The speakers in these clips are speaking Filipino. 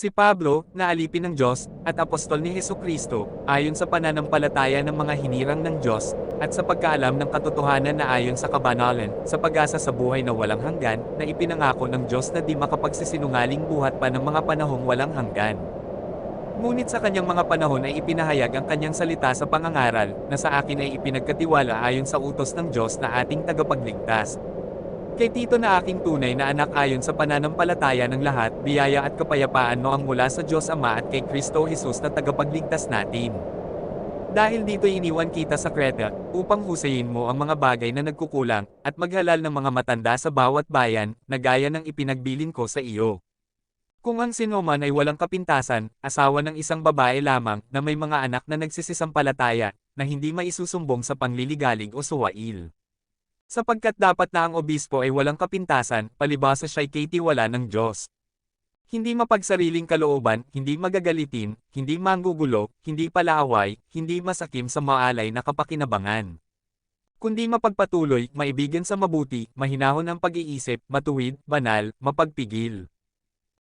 Si Pablo, na alipin ng Diyos, at apostol ni Heso Kristo, ayon sa pananampalataya ng mga hinirang ng Diyos, at sa pagkaalam ng katotohanan na ayon sa kabanalan, sa pag-asa sa buhay na walang hanggan, na ipinangako ng Diyos na di makapagsisinungaling buhat pa ng mga panahong walang hanggan. Ngunit sa kanyang mga panahon ay ipinahayag ang kanyang salita sa pangangaral, na sa akin ay ipinagkatiwala ayon sa utos ng Diyos na ating tagapagligtas, Kay Tito na aking tunay na anak ayon sa pananampalataya ng lahat, biyaya at kapayapaan noang mula sa Diyos Ama at kay Kristo Jesus na tagapagligtas natin. Dahil dito iniwan kita sa Kreta, upang husayin mo ang mga bagay na nagkukulang, at maghalal ng mga matanda sa bawat bayan, na gaya ng ipinagbilin ko sa iyo. Kung ang sinuman ay walang kapintasan, asawa ng isang babae lamang, na may mga anak na nagsisisampalataya, na hindi maisusumbong sa pangliligalig o suwail. Sapagkat dapat na ang obispo ay walang kapintasan, palibasa siya'y kaitiwala ng Diyos. Hindi mapagsariling kalooban, hindi magagalitin, hindi manggugulo, hindi palaaway, hindi masakim sa maalay na kapakinabangan. Kundi mapagpatuloy, maibigan sa mabuti, mahinahon ang pag-iisip, matuwid, banal, mapagpigil.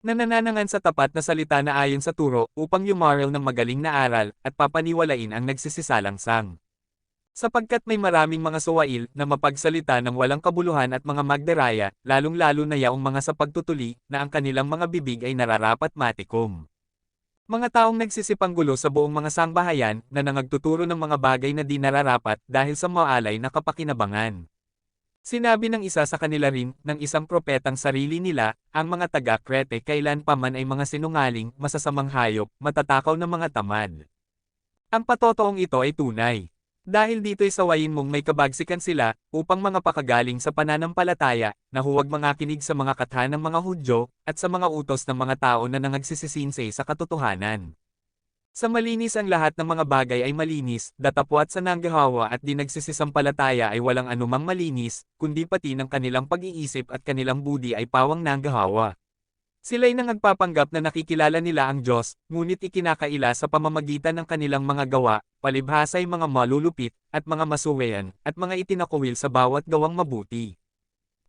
Nanananangan sa tapat na salita na ayon sa turo, upang yumaral ng magaling na aral, at papaniwalain ang nagsisisalang sang. Sapagkat may maraming mga suwail na mapagsalita ng walang kabuluhan at mga magderaya, lalong-lalo na yaong mga sa pagtutuli, na ang kanilang mga bibig ay nararapat matikom. Mga taong nagsisipanggulo sa buong mga sangbahayan, na nangagtuturo ng mga bagay na di nararapat dahil sa maalay na kapakinabangan. Sinabi ng isa sa kanila rin, ng isang propetang sarili nila, ang mga taga-Krete kailan pa man ay mga sinungaling, masasamang hayop, matatakaw na mga tamad. Ang patotoong ito ay tunay. Dahil dito'y sawayin mong may kabagsikan sila, upang mga pakagaling sa pananampalataya, na huwag mangakinig sa mga katha ng mga Hudyo, at sa mga utos ng mga tao na nangagsisisinsay sa katotohanan. Sa malinis ang lahat ng mga bagay ay malinis, datapwat sa nanggahawa at di nagsisisampalataya ay walang anumang malinis, kundi pati ng kanilang pag-iisip at kanilang budi ay pawang nanggahawa. Sila'y nangagpapanggap na nakikilala nila ang Diyos, ngunit ikinakaila sa pamamagitan ng kanilang mga gawa, palibhasa'y mga malulupit, at mga masuwayan, at mga itinakuwil sa bawat gawang mabuti.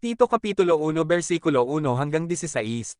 Tito Kapitulo 1 versikulo 1 hanggang 16